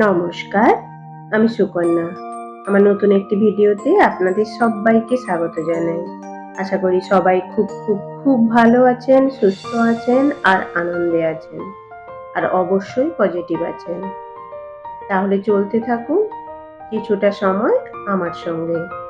নমস্কার, আমি সুকন্যা। আমার নতুন একটি ভিডিওতে আপনাদের সবাইকে স্বাগত জানাই। আশা করি সবাই খুব খুব খুব ভালো আছেন, সুস্থ আছেন আর আনন্দে আছেন, আর অবশ্যই পজিটিভ আছেন। তাহলে চলতে থাকুন, কিছুটা সময় আমার সঙ্গে।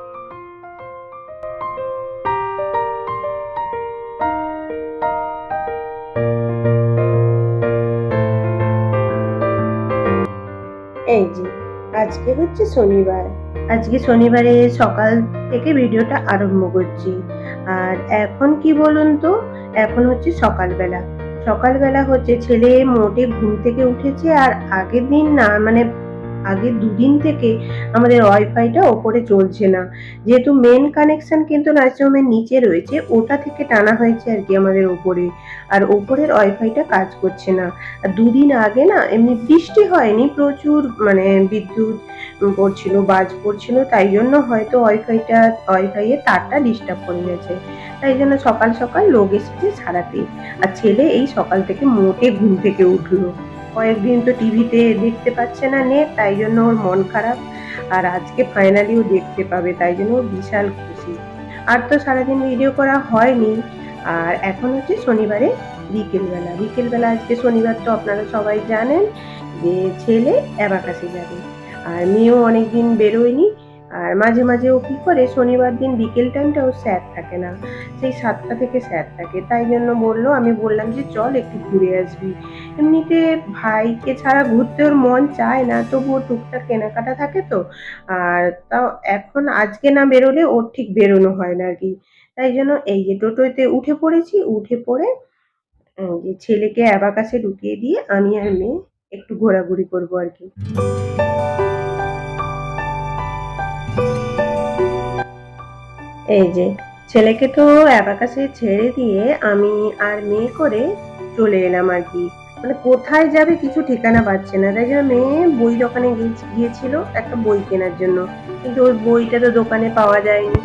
আজকে হচ্ছে শনিবার। আজকে শনিবারে সকাল থেকে ভিডিওটা আরম্ভ করছি। আর এখন কি বলুন তো? এখন হচ্ছে সকালবেলা। সকালবেলা হচ্ছে ছেলে মোটে ঘুম থেকে উঠেছে আর আগের দিন না মানে আগের দুদিন থেকে আমাদের ওয়াইফাইটা ওপরে চলছে না। যেহেতু মেন কানেকশন কিন্তু নার্সিংহোমের নিচে রয়েছে, ওটা থেকে টানা হয়েছে আর কি আমাদের ওপরে। আর ওপরের ওয়াইফাইটা কাজ করছে না। আর দুদিন আগে না, এমনি বৃষ্টি হয়নি, প্রচুর মানে বিদ্যুৎ পড়ছিল, বাজ পড়ছিল, তাই জন্য হয়তো ওয়াইফাইটা ওয়াইফাইয়ের তারটা ডিস্টার্ব করে গেছে। তাই জন্য সকাল সকাল লোক এসেছে সারাতে আর ছেলে এই সকাল থেকে মোটে ঘুম থেকে উঠল। কয়েকদিন তো টিভিতে দেখতে পাচ্ছে না নেট, তাই জন্য ওর মন খারাপ। আর আজকে ফাইনালি ও দেখতে পাবে, তাই জন্য বিশাল খুশি। আর তো সারাদিন ভিডিও করা হয়নি। আর এখন হচ্ছে শনিবারে বিকেলবেলা। বিকেলবেলা আজকে শনিবার তো আপনারা সবাই জানেন যে ছেলে অ্যাবাকাশে যাবে। আর মেয়েও অনেকদিন বেরোয়নি। আর মাঝে মাঝে ও কী করে, শনিবার দিন বিকেল টাইমটা ও স্যার থাকে না। সেই সাতটা থেকে স্যার থাকে। তাই জন্য বলল, আমি বললাম যে, চল একটু ঘুরে আসবি। এমনিতে ভাইকে ছাড়া ঘুরতে ওর মন চায় না, তবুও টুকটাক কেনাকাটা থাকে তো। আর তাও এখন আজকে না বেরোলে ওর ঠিক বেরোনো হয় না আর কি। তাই জন্য এই যে টোটোতে উঠে পড়েছি, উঠে পড়ে যে ছেলেকে অ্যাবাকাসে ঢুকিয়ে দিয়ে আমি আর মেয়ে একটু ঘোরাঘুরি করব আর কি। এই যে, ছেলেকে তো অ্যাবাকাসে ছেড়ে দিয়ে আমি আর মেয়ে করে চলে এলাম আর কি। মানে কোথায় যাবে কিছু ঠিকানা পাচ্ছে না। তাই জন্য মেয়ে বই দোকানে গিয়ে- গিয়েছিল একটা বই কেনার জন্য। কিন্তু ওই বইটা তো দোকানে পাওয়া যায়নি।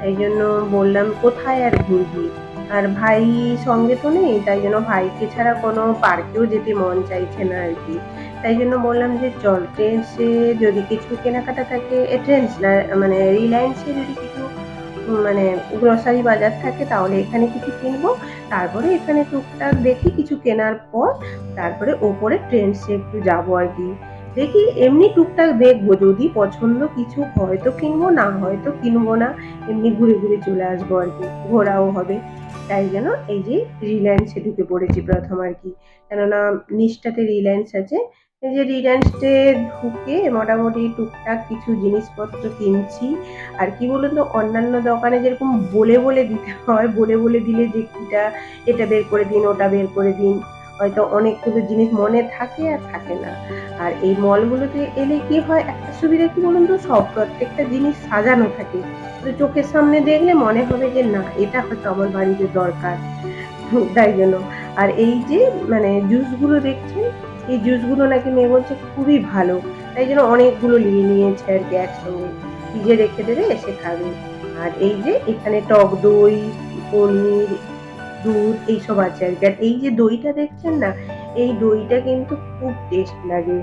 তাই জন্য বললাম, কোথায় আর ঘুরবি? আর ভাই সঙ্গে তো নেই, তাই জন্য ভাইকে ছাড়া কোনো পার্কেও যেতে মন চাইছে না আর কি। তাই জন্য বললাম যে চল ট্রেন্ডসে যদি কিছু কেনাকাটা থাকে ট্রেন্ডস না মানে রিলায়েন্সে যদি কিছু মানে গ্রসারি বাজার থাকে, তাহলে এখানে কিছু কিনবো। তারপরে এখানে টুকটাক দেখি কিছু কেনার পর, তারপরে ওপরে ট্রেন্ডসে একটু যাব আর কি। দেখি এমনি টুকটাক দেখব, যদি পছন্দ কিছু হয়তো কিনবো, না হয়তো কিনবো না, এমনি ঘুরে ঘুরে চলে আসব আর কি, ঘোরাও হবে। তাই জন্য এই যে রিলায়েন্সে ঢুকে পড়েছি প্রথম আর কি। কেননা নিচটাতে রিলায়েন্স আছে যে রিলায়েন্সে ঢুকে মোটামুটি টুকটাক কিছু জিনিসপত্র কিনছি। আর কি বলুন তো, অন্যান্য দোকানে যেরকম বলে বলে দিতে হয়, বলে বলে দিলে যে কিটা, এটা বের করে দিন, ওটা বের করে দিন, হয়তো অনেকগুলো জিনিস মনে থাকে আর থাকে না। আর এই মলগুলোতে এলে কি হয়, একটা সুবিধা কি বলুন তো, সব প্রত্যেকটা জিনিস সাজানো থাকে। তো চোখের সামনে দেখলে মনে হবে যে, না, এটা হয়তো আমার বাড়িতে দরকার। তাই জন্য। আর এই যে মানে জুসগুলো দেখছেন এই জুসগুলো নাকি মেয়ে বলছে খুবই ভালো। তাই জন্য অনেকগুলো নিয়ে নিয়েছে আর কি একসঙ্গে। ফ্রিজে রেখে দেবে, এসে খাবে। আর এই যে এখানে টক দই, পনির, দুধ, এইসব আছে আর কি। আর এই যে দইটা দেখছেন না, এই দইটা কিন্তু খুব টেস্ট লাগে।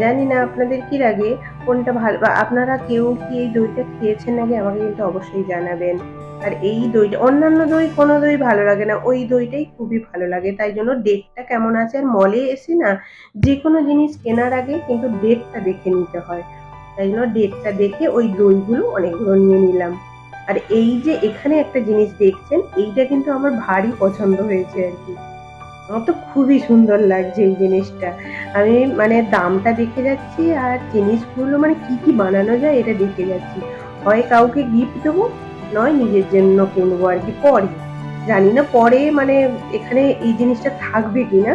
জানি না আপনাদের কি লাগে, কোনটা ভালো? আপনারা কেউ কি এই দইটা খেয়েছেন নাকি আমাকে কিন্তু অবশ্যই জানাবেন। আর এই দইটা, অন্যান্য দই কোনো দই ভালো লাগে না, ওই দইটাই খুবই ভালো লাগে। তাই জন্য ডেটটা কেমন আছে আর মলে এসে না যে কোনো জিনিস কেনার আগে কিন্তু ডেটটা দেখে নিতে হয়। তাই জন্য ডেটটা দেখে ওই দইগুলো অনেকগুলো নিয়ে নিলাম। আর এই যে এখানে একটা জিনিস দেখছেন, এইটা কিন্তু আমার ভারী পছন্দ হয়েছে আর কি। আমার তো খুবই সুন্দর লাগছে এই জিনিসটা। আমি মানে দামটা দেখে যাচ্ছি আর জিনিসগুলো মানে কি কি বানানো যায় এটা দেখে যাচ্ছি। হয় কাউকে গিফট দেবো নয়, নিজের জন্য কিনবো আর কি পরে জানি না পরে মানে এখানে এই জিনিসটা থাকবে কিনা,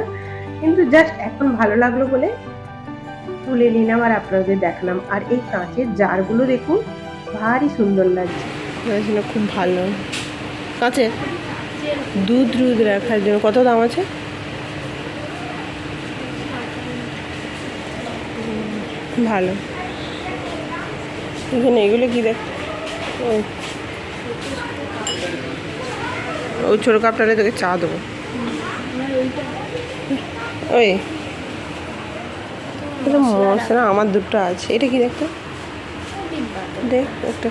কিন্তু জাস্ট এখন ভালো লাগল বলে তুলে নিলাম আর আপনাদের দেখালাম। আর এই কাঁচের জারগুলো দেখুন, ভারী সুন্দর লাগছে। হয়েছিল খুব ভালো। কাছে দুধ দুধ রাখার জন্য। কত দাম আছে? ভালো। এখানে এগুলো কি দেখ ওই ছোটো কাপটারে তোকে চা দেবো। ওই। মশলা, আমার দুটো আছে। এটা কি দেখতো? দেখ, একটা।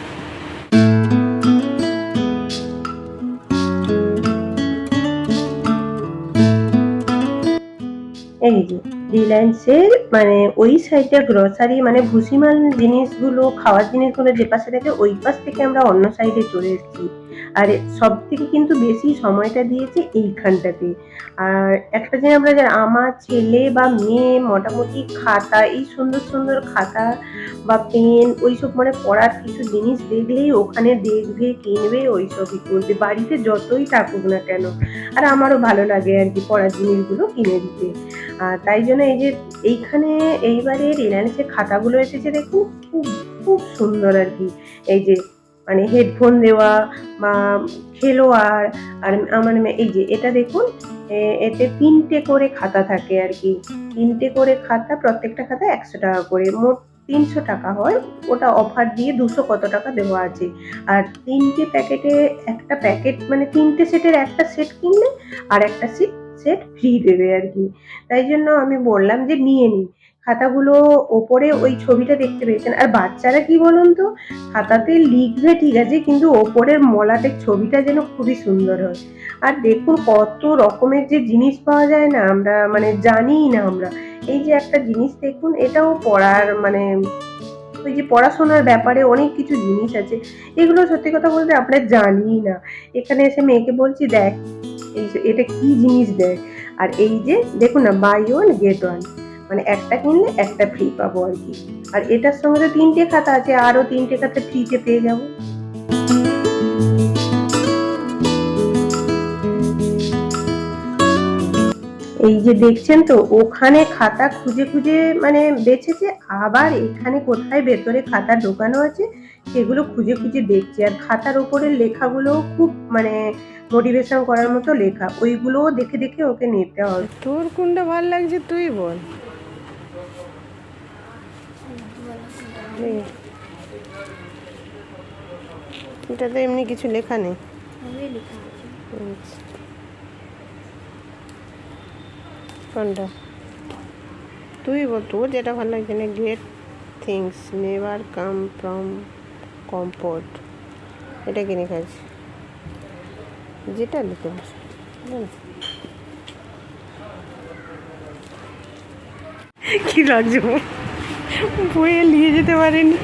এই যে রিলায়েন্সের মানে ওই সাইডটা গ্রসারি মানে ভুসিমাল জিনিসগুলো, খাওয়ার জিনিসগুলো যে পাশে থাকে ওই পাশ থেকে আমরা অন্য সাইডে চলে এসেছি। আর সব থেকে কিন্তু বেশি সময়টা দিয়েছে এইখানটাতে। আর একটা জিনিস আমরা জানি, আমার ছেলে বা মেয়ে মোটামুটি খাতা, এই সুন্দর সুন্দর খাতা বা পেন, ওইসব মানে পড়ার কিছু জিনিস দেখলেই ওখানে দেখবে, কিনবে, ওইসবই করবে। বাড়িতে যতই থাকুক না কেন, আর আমারও ভালো লাগে আর কি পড়ার জিনিসগুলো কিনে দিতে। আর তাই জন্য এই যে এইখানে এইবারে রিলায়েন্সের খাতাগুলো এসেছে দেখুন, খুব খুব সুন্দর আর কি। এই যে মানে হেডফোন দেওয়া বা খেলোয়াড়, আর আমার এই যে এটা দেখুন এতে তিনটে করে খাতা থাকে আর কি। তিনটে করে খাতা, প্রত্যেকটা খাতা একশো টাকা করে। মোট তিনশো টাকা হয়। ওটা অফার দিয়ে দুশো কত টাকা দেওয়া আছে। আর তিনটে প্যাকেটে একটা প্যাকেট মানে তিনটে সেটের একটা সেট কিনলে আর একটা সেট সেট ফ্রি দেবে আর কি। তাই জন্য আমি বললাম যে নিয়ে নিই খাতাগুলো ওপরে ওই ছবিটা দেখতে পেয়েছেন। আর বাচ্চারা কি বলুন তো খাতাতে লিখবে ঠিক আছে কিন্তু ওপরের মলাটের ছবিটা যেন খুবই সুন্দর হয়। আর দেখুন কত রকমের যে জিনিস পাওয়া যায় না আমরা মানে জানিই না আমরা। এই যে একটা জিনিস দেখুন এটাও পড়ার মানে ওই যে পড়াশোনার ব্যাপারে অনেক কিছু জিনিস আছে। এগুলো সত্যি কথা বলতে আমরা জানি না। এখানে এসে মেয়েকে বলছি দেখ এই এটা কি জিনিস দেয় আর এই যে দেখুন না বাই ওয়ান গেট ওয়ান মানে একটা কিনলে একটা ফ্রি পাবো আর কি। আর এটার সঙ্গে তো তিনটে খাতা আছে আরও তিনটে খাতা ফ্রিতে পেয়ে যাব। এই যে দেখছেন তো, ওখানে খাতা খুঁজে খুঁজে মানে বেছেছে, আবার এখানে কোথায় ভেতরে খাতা ঢোকানো আছে, সেগুলো খুঁজে খুঁজে দেখছে। আর খাতার উপরের লেখাগুলো খুব মানে মোটিভেশন করার মতো লেখা, ওইগুলোও দেখে দেখে ওকে নিতে হবে। তোর কোনটা ভালো লাগছে তুই বল এই। এটাতে এমনি কিছু লেখা নেই। আচ্ছা। কোনটা? তুই বল তোর যেটা ভালো লাগছে না great things never come from comfort এটা কিনে খাচ্ছি যেটা লিখে কি লাগছে বইয়ে নিয়ে যেতে পারিনি।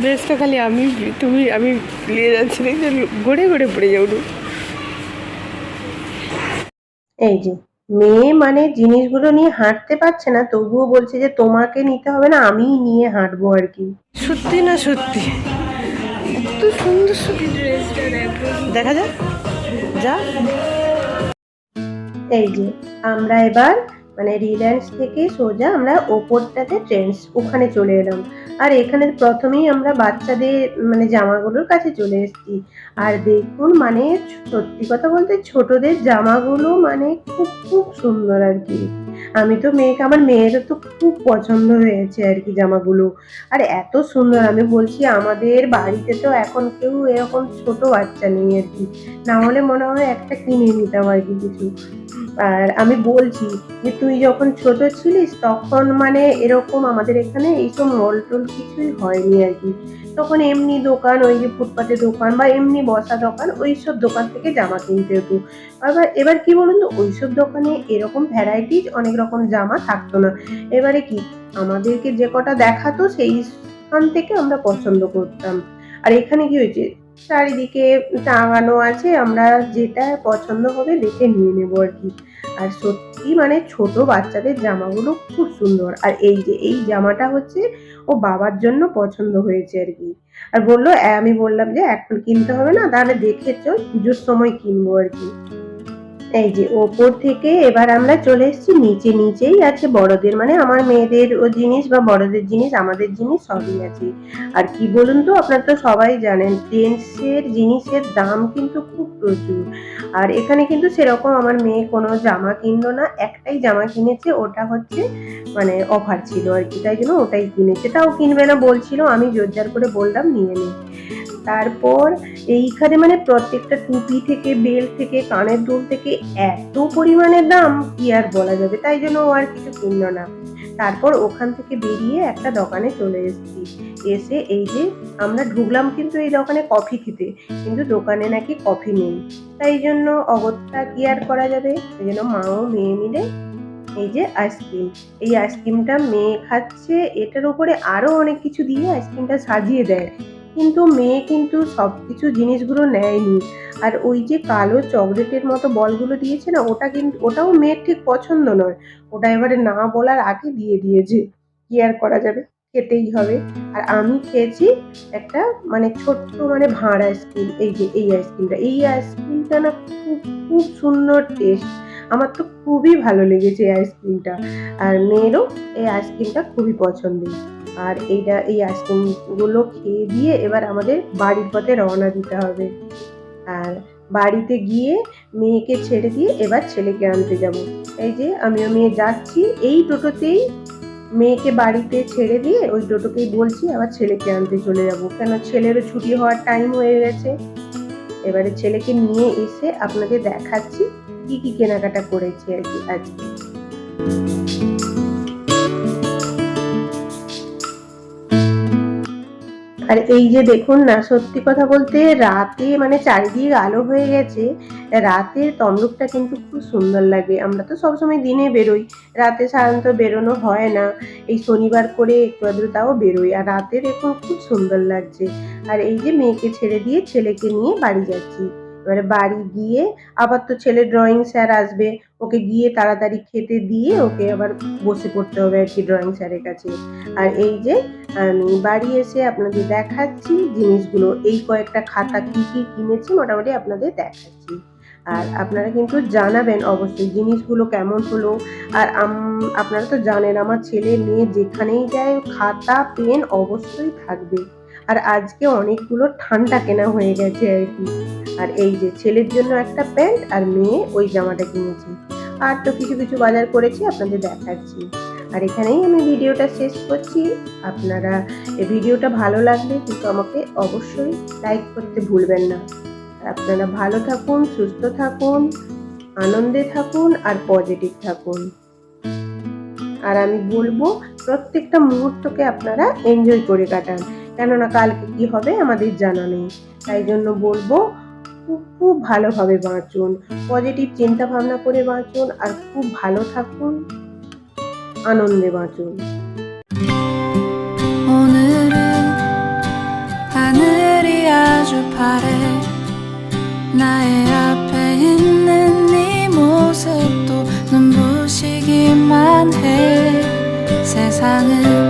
ড্রেসটা খালি আমি তুমি আমি নিয়ে যাচ্ছি দেখছি গড়ে গড়ে পড়ে যাও না এই যে মেয়ে মানে জিনিসগুলো নিয়ে হাঁটতে পারছে না তবুও বলছে যে তোমাকে নিতে হবে না আমিই নিয়ে হাঁটবো আর কি। সত্যি না সত্যি? এত সুন্দর সুন্দর দেখা যাক যা। এই যে আমরা এবার মানে রিলায়েন্স থেকে সোজা আমরা ওপরটাতে ট্রেন্ডস ওখানে চলে এলাম। আর এখানে প্রথমেই আমরা বাচ্চাদের মানে জামাগুলোর কাছে চলে এসেছি। আর দেখুন মানে সত্যি কথা বলতে ছোটদের জামাগুলো মানে খুব খুব সুন্দর আর কি। আমি তো মেয়েকে, আমার মেয়েরও তো খুব পছন্দ হয়েছে আর কি জামাগুলো। আর এত সুন্দর, আমি বলছি আমাদের বাড়িতে তো এখন কেউ এরকম ছোট বাচ্চা নেই আর কি। না হলে মনে হয় একটা কিনে নিতাম আর কি কিছু। আর আমি বলছি যে তুই যখন ছোট ছিলিস তখন মানে এরকম আমাদের এখানে এইসব মল টল কিছুই হয়নি আর কি। তখন এমনি দোকান, ওই যে ফুটপাতে দোকান বা এমনি বসা দোকান, ওইসব দোকান থেকে জামা কিনতে হতো। আবার এবার কি বলুন তো, ওইসব দোকানে এরকম ভ্যারাইটিস অনেক রকম জামা থাকতো না। এবারে কি? আমাদেরকে যে কটা দেখাতো সেই স্থান থেকে আমরা পছন্দ করতাম। আর এখানে কি হয়েছে? চারিদিকে টাঙানো আছে, আমরা যেটা পছন্দ হবে দেখে নিয়ে নেব আর কি। আর সত্যি মানে ছোট বাচ্চাদের জামাগুলো খুব সুন্দর। আর এই যে এই জামাটা হচ্ছে ও বাবার জন্য পছন্দ হয়েছে আর কি। আর বলল আমি বললাম যে এখন কিনতে হবে না, তাহলে দেখে চল, পুজোর সময় কিনবো আর কি। এই যে ওপর থেকে এবার আমরা চলে এসেছি নিচে নিচেই আছে বড়দের মানে আমার মেয়েদের ও জিনিস বা বড়দের জিনিস, আমাদের জিনিস সবই আছে। আর কি বলুন তো, আপনারা তো সবাই জানেন জেন্টসের জিনিসের দাম কিন্তু খুব প্রচুর। আর এখানে কিন্তু সেরকম আমার মেয়ে কোনো জামা কিনলো না, একটাই জামা কিনেছে, ওটা হচ্ছে মানে অফার ছিল আর কি, তাই জন্য ওটাই কিনেছে। তাও কিনবে না বলছিল, আমি জোরজার করে বললাম, নিয়ে নে। তারপর এইখানে মানে প্রত্যেকটা টুপি থেকে বেল থেকে, কানের দুল থেকে এত পরিমাণে দাম, কি আর বলা যাবে? তাই জন্য ও আর কিছু কিনলো না। তারপর ওখান থেকে বেরিয়ে একটা দোকানে চলে এসেছি। এসে এই যে আমরা ঢুকলাম কিন্তু এই দোকানে কফি খেতে। কিন্তু দোকানে নাকি কফি নেই। তাই জন্য অগত্যা কি আর করা যাবে? এই জন্য মাও মেয়ে মিলে এই যে আইসক্রিম এই আইসক্রিমটা মেয়ে খাচ্ছে। এটার উপরে আরও অনেক কিছু দিয়ে আইসক্রিমটা সাজিয়ে দেয়। কিন্তু মেয়ে কিন্তু সব কিছু জিনিসগুলো নেয়নি। আর ওই যে কালো চকলেটের মতো বলগুলো দিয়েছে না, ওটা কিন্তু ওটাও মেয়ের ঠিক পছন্দ নয়। ওটা এবারে না বলার আগে দিয়ে দিয়েছে। কি আর করা যাবে? খেতেই হবে। আর আমি খেয়েছি একটা মানে ছোট্ট মানে ভাঁড় আইসক্রিম, এই যে, এই আইসক্রিমটা। এই আইসক্রিমটা না খুব খুব সুন্দর টেস্ট আমার তো খুবই ভালো লেগেছে এই আইসক্রিমটা। আর মেয়েরও এই আইসক্রিমটা খুবই পছন্দের। আর এইটা, এই আইসক্রিমগুলো খেয়ে দিয়ে এবার আমাদের বাড়ির পথে রওনা দিতে হবে। আর বাড়িতে গিয়ে মেয়েকে ছেড়ে দিয়ে এবার ছেলেকে আনতে যাব। এই যে আমিও মেয়ে যাচ্ছি, এই টোটোতেই মেয়েকে বাড়িতে ছেড়ে দিয়ে ওই টোটোকেই বলছি, আবার ছেলেকে আনতে চলে যাব। কেন ছেলেরও ছুটি হওয়ার টাইম হয়ে গেছে। এবারে ছেলেকে নিয়ে এসে আপনাদের দেখাচ্ছি, কি কি কেনাকাটা করেছি আর কি আজকে। আর এই যে দেখুন না, সত্যি কথা বলতে রাতে মানে চারিদিক আলো হয়ে গেছে, রাতের তমলুকটা কিন্তু খুব সুন্দর লাগে। আমরা তো সবসময় দিনে বেরোই, রাতে সাধারণত বেরোনো হয় না। এই শনিবার করে একটু আধটু তাও বেরোই, আর রাতে দেখুন খুব সুন্দর লাগছে। আর এই যে মেয়েকে ছেড়ে দিয়ে ছেলেকে নিয়ে বাড়ি যাচ্ছি। এবারে বাড়ি গিয়ে আবার তো ছেলে ড্রয়িং স্যার আসবে, ওকে গিয়ে তাড়াতাড়ি খেতে দিয়ে ওকে আবার বসে পড়তে হবে আর কি ড্রয়িং স্যারের কাছে। আর এই যে, আমি বাড়ি এসে আপনাদের দেখাচ্ছি জিনিসগুলো। এই কয়েকটা খাতা কী কী কিনেছি মোটামুটি আপনাদের দেখাচ্ছি। আর আপনারা কিন্তু জানাবেন অবশ্যই জিনিসগুলো কেমন হলো। আর আপনারা তো জানেন আমার ছেলে মেয়ে যেখানেই যায়, খাতা, পেন অবশ্যই থাকবে। আর আজকে অনেকগুলো ঠান্ডা কেনা হয়ে গেছে আর কি। আর এই যে ছেলের জন্য একটা প্যান্ট আর মেয়ে ওই জামাটা কিনেছি আর তো কিছু কিছু বাজার করেছি, আপনাদের দেখাচ্ছি। আর এখানেই আমি ভিডিওটা শেষ করছি। আপনারা এই ভিডিওটা ভালো লাগলে কিন্তু আমাকে অবশ্যই লাইক করতে ভুলবেন না। আপনারা ভালো থাকুন, সুস্থ থাকুন, আনন্দে থাকুন আর পজিটিভ থাকুন। আর আমি বলব, প্রত্যেকটা মুহূর্তকে আপনারা এনজয় করে কাটান। কেননা কালকে কি হবে আমাদের জানা নেই তাই জন্য বলবো খুব খুব ভালোভাবে বাঁচুন পজিটিভ চিন্তা ভাবনা করে বাঁচুন আর খুব ভালো থাকুন আনন্দে বাঁচুন 오늘은 하늘이 아주 파래 나의 앞에 있는 네 모습도 눈부시기만 해 세상은